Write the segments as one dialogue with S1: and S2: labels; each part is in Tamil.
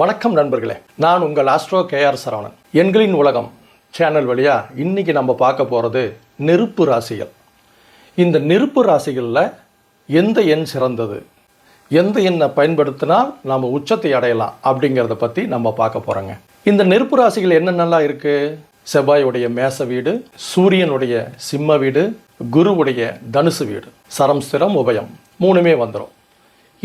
S1: வணக்கம் நண்பர்களே. நான் உங்கள் ஆஸ்ட்ரோ கேஆர் சரவணன். எண்களின் உலகம் சேனல் வழியா இன்றைக்கி நம்ம பார்க்க போகிறது நெருப்பு ராசிகள். இந்த நெருப்பு ராசிகளில் எந்த எண் சிறந்தது? எந்த எண்ணை பயன்படுத்தினால் நம்ம உச்சத்தை அடையலாம் அப்படிங்கிறத பற்றி நம்ம பார்க்க போகிறோங்க இந்த நெருப்பு ராசிகள் என்னென்னலாம் இருக்குது செவ்வாயுடைய மேச வீடு சூரியனுடைய சிம்ம வீடு குருவுடைய தனுசு வீடு. சரம் ஸ்திரம் உபயம் மூணுமே வந்துடும்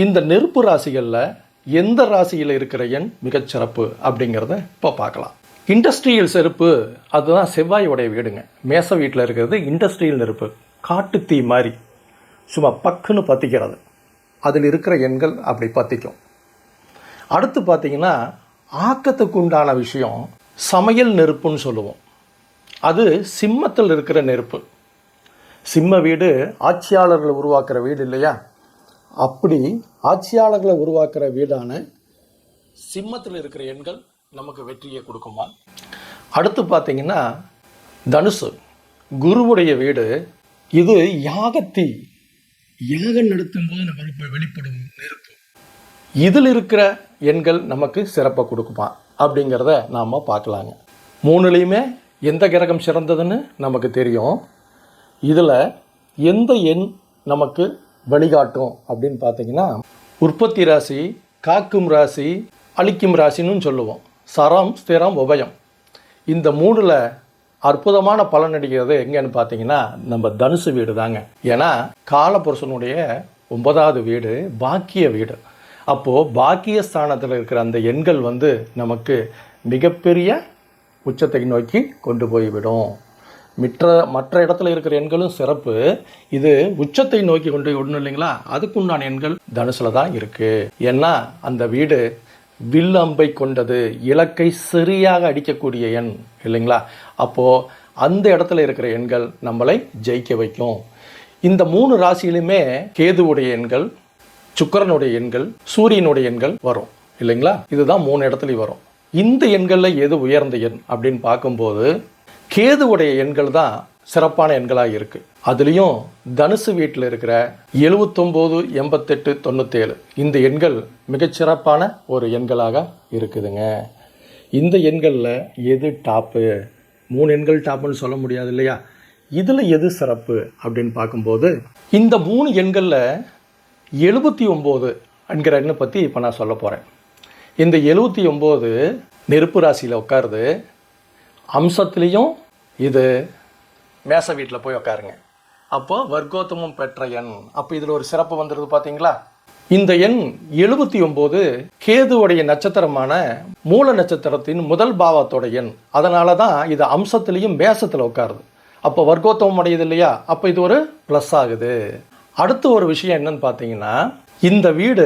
S1: இந்த நெருப்பு ராசிகளில் எந்த ராசியில் இருக்கிற எண் மிகச்சிறப்பு அப்படிங்கிறத இப்போ பார்க்கலாம். இண்டஸ்ட்ரியல் செருப்பு அதுதான் செவ்வாயுடைய வீடுங்க. மேச வீட்டில் இருக்கிறது இண்டஸ்ட்ரியல் நெருப்பு. காட்டுத்தீ மாதிரி. சும்மா பக்குன்னு பற்றிக்கிறது அதில் இருக்கிற எண்கள் அப்படி பற்றிக்கும் அடுத்து பார்த்தீங்கன்னா ஆக்கத்துக்கு உண்டான விஷயம் சமையல் நெருப்புன்னு சொல்லுவோம். அது சிம்மத்தில் இருக்கிற நெருப்பு. சிம்ம வீடு ஆட்சியாளர்களை உருவாக்குற வீடு இல்லையா? அப்படி ஆட்சியாளர்களை உருவாக்குற வீடான சிம்மத்தில் இருக்கிற எண்கள் நமக்கு வெற்றியை கொடுக்குமா? அடுத்து பார்த்தீங்கன்னா தனுசு. குருவுடைய வீடு இது யாகத்தீ. யாகம் நடத்தும் போது நம்ம வெளிப்படும் நெருப்பு. இதில் இருக்கிற எண்கள் நமக்கு சிறப்பை கொடுக்குமா? அப்படிங்கிறத நாம் பார்க்கலாங்க. மூணுலேயுமே எந்த கிரகம் சிறந்ததுன்னு நமக்கு தெரியும். இதில் எந்த எண் நமக்கு வழிகாட்டும் அப்படின்னு பார்த்தீங்கன்னா உற்பத்தி ராசி காக்கும் ராசி அழிக்கும் ராசின்னு சொல்லுவோம். சரம் ஸ்திரம் உபயம். இந்த மூணில் அற்புதமான பலன் அடிக்கிறது எங்கேன்னு பார்த்தீங்கன்னா நம்ம தனுசு வீடு தாங்க. ஏன்னா காலபுருஷனுடைய ஒன்பதாவது வீடு பாக்கிய வீடு. அப்போது பாக்கிய ஸ்தானத்தில் இருக்கிற அந்த எண்கள் வந்து நமக்கு மிகப்பெரிய உச்சத்தை நோக்கி கொண்டு போய்விடும். மற்ற மற்ற இடத்துல இருக்கிற எண்களும் சிறப்பு. இது உச்சத்தை நோக்கி கொண்டு விடணும் இல்லைங்களா? அதுக்குண்டான எண்கள் தனுசுல தான் இருக்குது ஏன்னா அந்த வீடு வில் அம்பை கொண்டது இலக்கை சரியாக அடிக்கக்கூடிய எண் இல்லைங்களா? அப்போது அந்த இடத்துல இருக்கிற எண்கள் நம்மளை ஜெயிக்க வைக்கும். இந்த மூணு ராசியிலுமே கேதுவுடைய எண்கள் சுக்கரனுடைய எண்கள் சூரியனுடைய எண்கள் வரும் இல்லைங்களா? இதுதான் மூணு இடத்துலையும் வரும். இந்த எண்களில் எது உயர்ந்த எண் அப்படின்னு பார்க்கும்போது கேதுவுடைய எண்கள் தான் சிறப்பான எண்களாக இருக்குது அதுலேயும் தனுசு வீட்டில் இருக்கிற எழுவத்தொம்போது எண்பத்தெட்டு தொண்ணூத்தேழு இந்த எண்கள் மிகச்சிறப்பான ஒரு எண்களாக இருக்குதுங்க. இந்த எண்களில் எது டாப்பு மூணு எண்கள் டாப்புன்னு சொல்ல முடியாது இல்லையா? இதில் எது சிறப்பு அப்படின்னு பார்க்கும்போது இந்த மூணு எண்களில் எழுபத்தி ஒம்பது என்கிற எண்ணை பற்றி இப்போ நான் சொல்ல போகிறேன் இந்த எழுபத்தி ஒம்பது நெருப்பு ராசியில் உட்காருது. அம்சத்துலேயும் இது? மேச வீட்டில் போய் உட்காருங்க அப்போ வர்க்கோத்தமம் பெற்ற எண். அப்போ இதில் ஒரு சிறப்பு வந்துடுது பார்த்தீங்களா இந்த எண் எழுபத்தி ஒம்பது கேதுவுடைய நட்சத்திரமான மூல நட்சத்திரத்தின் முதல் பாவத்தோட எண். அதனால தான் இது அம்சத்துலேயும் மேசத்தில் உட்காருது அப்போ வர்க்கோத்தமம் அடையுது இல்லையா? அப்போ இது ஒரு ப்ளஸ் ஆகுது. அடுத்து ஒரு விஷயம் என்னன்னு பார்த்தீங்கன்னா இந்த வீடு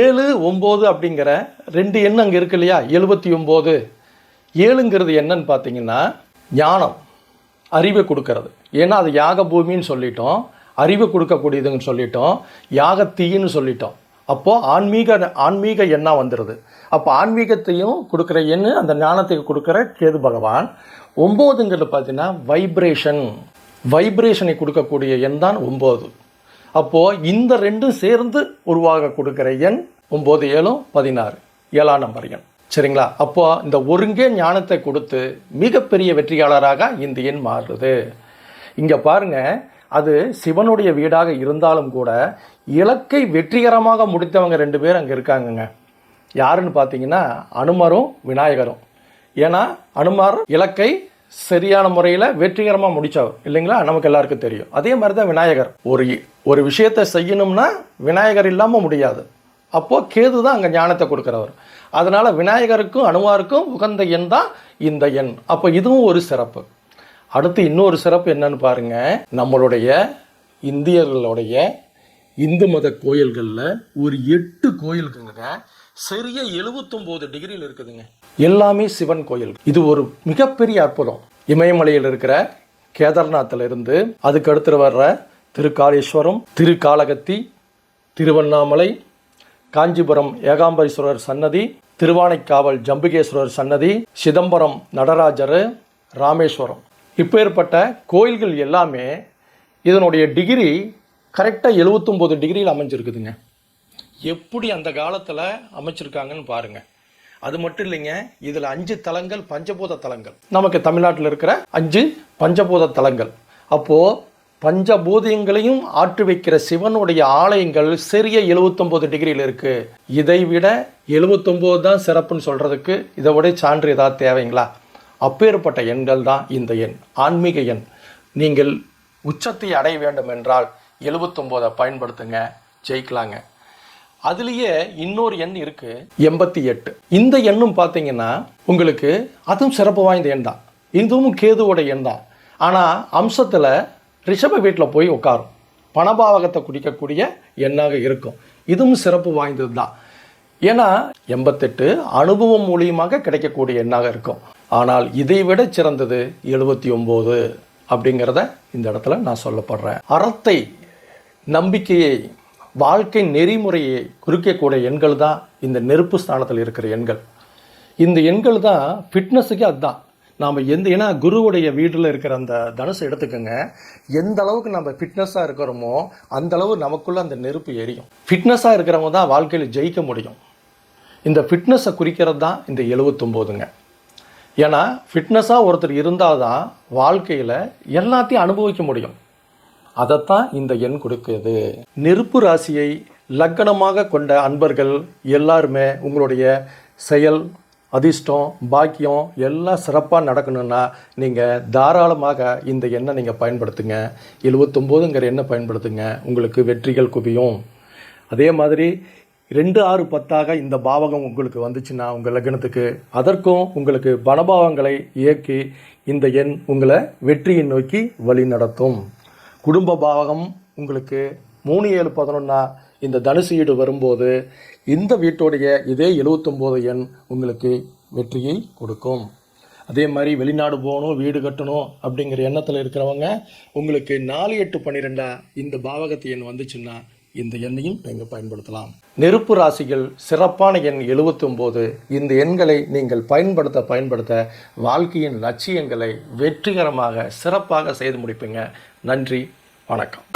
S1: ஏழு ஒம்பது அப்படிங்கிற ரெண்டு எண் அங்கே இருக்கு இல்லையா? எழுபத்தி ஒம்பது ஏழுங்கிறது என்னன்னு பார்த்தீங்கன்னா ஞானம் அறிவை கொடுக்கறது. ஏன்னா அது யாக பூமின்னு சொல்லிட்டோம் அறிவை கொடுக்கக்கூடியதுன்னு சொல்லிட்டோம் யாகத்தீன்னு சொல்லிட்டோம். அப்போது ஆன்மீக ஆன்மீக எண்ணாக வந்துடுது அப்போ ஆன்மீகத்தையும் கொடுக்குற எண்ணு அந்த ஞானத்துக்கு கொடுக்குற கேது பகவான். ஒம்போதுங்கிறது பார்த்தீங்கன்னா வைப்ரேஷன் வைப்ரேஷனை கொடுக்கக்கூடிய எண் தான் ஒம்பது. அப்போது இந்த ரெண்டும் சேர்ந்து உருவாக கொடுக்குற எண் ஒம்பது ஏழும் பதினாறு. ஏழாம் நம்பர் எண். சரிங்களா? அப்போ இந்த ஒருங்கே ஞானத்தை கொடுத்து மிகப்பெரிய வெற்றியாளராக இந்தியன் மாறுது. இங்கே பாருங்க அது சிவனுடைய வீடாக இருந்தாலும் கூட இலக்கை வெற்றிகரமாக முடித்தவங்க ரெண்டு பேர் அங்கே இருக்காங்கங்க. யாருன்னு பார்த்தீங்கன்னா அனுமரும் விநாயகரும். ஏன்னா அனுமார் இலக்கை சரியான முறையில் வெற்றிகரமாக முடித்தவர் இல்லைங்களா? நமக்கு எல்லாருக்கும் தெரியும். அதே மாதிரி தான் விநாயகர். ஒரு ஒரு விஷயத்தை செய்யணும்னா விநாயகர் இல்லாமல் முடியாது. அப்போது கேது தான் அங்கே ஞானத்தை கொடுக்குறவர். அதனால் விநாயகருக்கும் அணுவாருக்கும் உகந்த எண் தான் இந்த எண். அப்போ இதுவும் ஒரு சிறப்பு. அடுத்து இன்னொரு சிறப்பு என்னன்னு பாருங்க. நம்மளுடைய இந்தியர்களுடைய இந்து மத கோயில்களில் ஒரு எட்டு கோயில்களுங்க. சரியா எழுபத்தொம்போது டிகிரியில் இருக்குதுங்க. எல்லாமே சிவன் கோயில். இது ஒரு மிகப்பெரிய அற்புதம். இமயமலையில் இருக்கிற கேதார்நாத்தில் இருந்து அதுக்கு அடுத்து வர்ற திருக்காளேஸ்வரம் திருக்காலகத்தி திருவண்ணாமலை காஞ்சிபுரம் ஏகாம்பரீஸ்வரர் சன்னதி திருவானைக்காவல் ஜம்புகேஸ்வரர் சன்னதி சிதம்பரம் நடராஜர் ராமேஸ்வரம். இப்போ ஏற்பட்ட கோயில்கள் எல்லாமே இதனுடைய டிகிரி கரெக்டாக எழுவத்தொம்போது டிகிரியில் அமைஞ்சிருக்குதுங்க. எப்படி அந்த காலத்தில் அமைச்சிருக்காங்கன்னு பாருங்கள் அது மட்டும் இல்லைங்க இதில் அஞ்சு தலங்கள் பஞ்சபூத தலங்கள். நமக்கு தமிழ்நாட்டில் இருக்கிற அஞ்சு பஞ்சபூத தலங்கள். அப்போது பஞ்சபூதங்களையும் ஆற்றி வைக்கிற சிவனுடைய ஆலயங்கள் சிறிய எழுபத்தொம்போது டிகிரியில் இருக்குது இதை விட எழுபத்தொம்போது தான் சிறப்புன்னு சொல்கிறதுக்கு இதை விட சான்று ஏதாவது தேவைங்களா? அப்பேற்பட்ட எண்கள் தான் இந்த எண் ஆன்மீக எண். நீங்கள் உச்சத்தை அடைய வேண்டும் என்றால் எழுபத்தொம்போதை பயன்படுத்துங்க ஜெயிக்கலாங்க. அதுலேயே இன்னொரு எண் இருக்குது எண்பத்தி எட்டு. இந்த எண்ணும் பார்த்தீங்கன்னா உங்களுக்கு அதுவும் சிறப்பு வாய்ந்த எண் தான் இதுவும் கேதுவோட எண் தான் ஆனால் அம்சத்தில் ரிஷப வீட்டில் போய் உட்காரும் பணபாவகத்தை குடிக்கக்கூடிய எண்ணாக இருக்கும். இதுவும் சிறப்பு வாய்ந்தது தான் ஏன்னா எண்பத்தெட்டு அனுபவம் மூலியமாக கிடைக்கக்கூடிய எண்ணாக இருக்கும். ஆனால் இதை விட சிறந்தது எழுபத்தி ஒம்பது அப்படிங்கிறத இந்த இடத்துல நான் சொல்லப்படுறேன். அறத்தை நம்பிக்கையை வாழ்க்கை நெறிமுறையை குறிக்கக்கூடிய எண்கள் தான் இந்த நெருப்பு ஸ்தானத்தில் இருக்கிற எண்கள். இந்த எண்கள் தான் ஃபிட்னஸுக்கே அதுதான். நாம் எந்த ஏன்னா குருவுடைய வீட்டில் இருக்கிற அந்த தனுசை எடுத்துக்கோங்க. எந்த அளவுக்கு நம்ம ஃபிட்னஸாக இருக்கிறோமோ அந்த அளவு அந்த நெருப்பு எரியும். ஃபிட்னஸாக இருக்கிறவங்க தான் வாழ்க்கையில் ஜெயிக்க முடியும். இந்த ஃபிட்னஸை குறிக்கிறது தான் இந்த எழுவத்தொம்போதுங்க. ஏன்னா ஃபிட்னஸாக ஒருத்தர் இருந்தால் தான் வாழ்க்கையில் எல்லாத்தையும் அனுபவிக்க முடியும். அதைத்தான் இந்த எண் கொடுக்குது. நெருப்பு ராசியை லக்கணமாக கொண்ட அன்பர்கள் எல்லாருமே உங்களுடைய செயல் அதிர்ஷ்டம் பாக்கியம் எல்லாம் சிறப்பாக நடக்கணும்னா நீங்கள் தாராளமாக இந்த எண்ணை நீங்கள் பயன்படுத்துங்க. எழுவத்தொம்போதுங்கிற எண்ணை பயன்படுத்துங்க. உங்களுக்கு வெற்றிகள் குவியும். அதே மாதிரி ரெண்டு ஆறு பத்தாக இந்த பாவகம் உங்களுக்கு வந்துச்சுன்னா உங்கள் லக்னத்துக்கு அதற்கும் உங்களுக்கு பணபாவங்களை இயக்கி இந்த எண் உங்களை வெற்றியை நோக்கி வழி நடத்தும் குடும்ப பாவகம் உங்களுக்கு மூணு ஏழு பதினொன்னா இந்த தனுசு வீடு வரும்போது இந்த வீட்டுடைய இதே எழுவத்தொம்போது எண் உங்களுக்கு வெற்றியை கொடுக்கும். அதே மாதிரி வெளிநாடு போகணும் வீடு கட்டணும் அப்படிங்கிற எண்ணத்தில் இருக்கிறவங்க உங்களுக்கு நாலு எட்டு பன்னிரெண்டா இந்த பாவகத்து எண் வந்துச்சுன்னா இந்த எண்ணையும் நீங்கள் பயன்படுத்தலாம். நெருப்பு ராசிகள் சிறப்பான எண் எழுபத்தொம்போது இந்த எண்களை நீங்கள் பயன்படுத்த பயன்படுத்த வாழ்க்கையின் லட்சியங்களை வெற்றிகரமாக சிறப்பாக செய்து முடிப்பீங்க. நன்றி வணக்கம்.